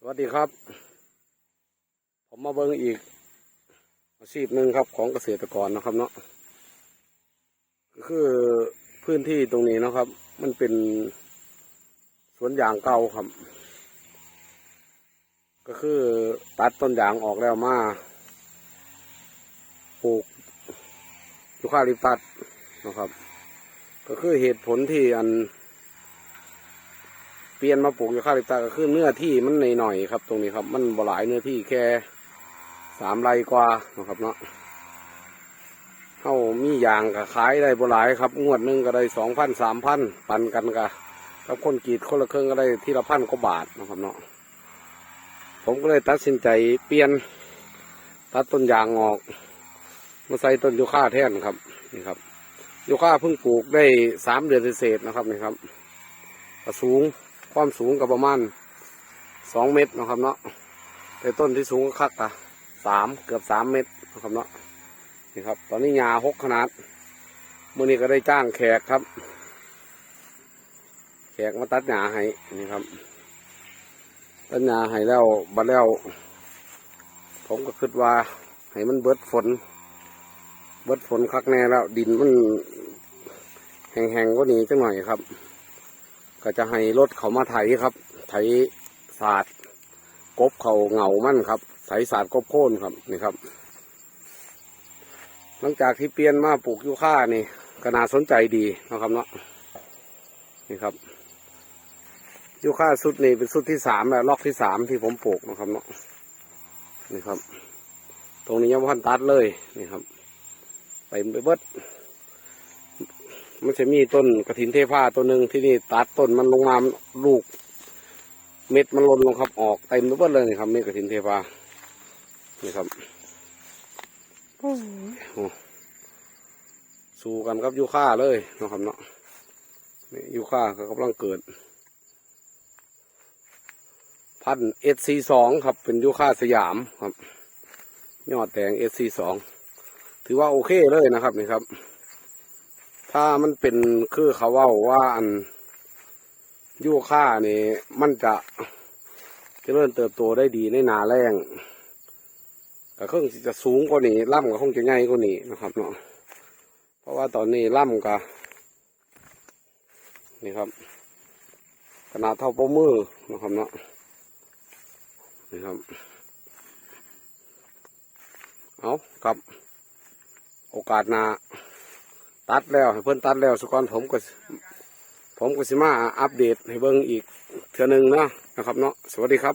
สวัสดีครับ ผมมาเบิ่งอีก อาชีพหนึ่งครับของเกษตรกรนะครับเนาะก็คือพื้นที่ตรงนี้นะครับ มันเป็นสวนยางเก่าครับ ก็คือตัดต้นยางออกแล้วมาปลูกยูคาลิปตัสนะครับ ก็คือเหตุผลที่อัน เปลี่ยนมาปลูกยูคาลิปตัสก็คือเนื้อที่มันหน่อยๆครับ ตรงนี้ครับ มันบ่หลายเนื้อที่แค่สามไรกว่านะครับเนาะเข้ามียางก็ขายได้บ่หลายครับ งวดหนึ่งก็ได้สองพันสามพันปันกันกะกับคนกรีดคนละครึ่องก็ได้ทีละพันกว่าบาทนะครับเนาะผมก็เลยตัดสินใจเปลี่ยนตัดต้นยางออก มาใส่ต้นยูคาแทนครับนี่ครับยูคาเพิ่งปลูกได้สามเดือนเศษนะครับนี่ครับสูง ความสูงกับประมาณสองเมตรนะครับเนาะแต่ต้นที่สูงก็คักอะสามเกือบสามเมตรนะครับเนาะนี่ครับ ตอนนี้ยาหกขนาดเมื่อนี้ก็ได้จ้างแขกครับ แขกมาตัดหญ้าให้นี่ครับตัดหญ้าให้แล้วบัดแล้ว ผมก็คิดว่าให้มันเบิดฝน เบิดฝนคักแน่แล้ว ดินมันแห้งๆกว่านี้จังหน่อยครับ ก็จะให้รถเขามาไถครับ ไถศาสตร์กบเขาเหงามั่นครับ ไถศาสตร์กบโค่นครับนี่ครับ หลังจากที่เปลี่ยนมาปลูกยูค่านี่ก็น่าสนใจดีนะครับเนาะนี่ครับยูค่าสุดนี่เป็นสุดที่สามแล้วล็อกที่สามที่ผมปลูกนะครับเนาะนี่ครับ ตรงนี้ยังไม่ทันตัดเลยนี่ครับไปไปเบิด มันจะมีต้นกระถินเทผ้าตัวหนึ่งที่นี่ตัดต้นมันลงมาลูก เม็ดมันหล่นลงครับออกเต็มไปหมดเลยครับเม็ดกระถินเทผ้านี่ครับโอ้สู้กันครับยูค่าเลยนะครับเนาะนี่ยูค่าก็กำลังเกิด พันเอสซีสองครับ เป็นยูค่าสยามครับ ยอดแตงเอสซีสองถือว่าโอเคเลยนะครับนี่ครับ ถ้ามันเป็นคือเขาว่าว่าอันยูค่านี่มันจะเริญเติบโตได้ดีในนาแรงก็คงสิจะสูงกว่านี้ล่ำก็คงจะง่ายกว่านี้นะครับเนาะเพราะว่าตอนนี้ล่ำก็นี่ครับ ขนาดเท่าป้มือนะครับเนาะนี่ครับเอาครับ โอกาสหนา ตัดแล้วให้เพิ่นตัดแล้วสุกรผมก็ผมก็สิมาอัปเดตให้เบิ่งอีกเทื่อหนึงเนาะนะครับเนาะสวัสดีครับ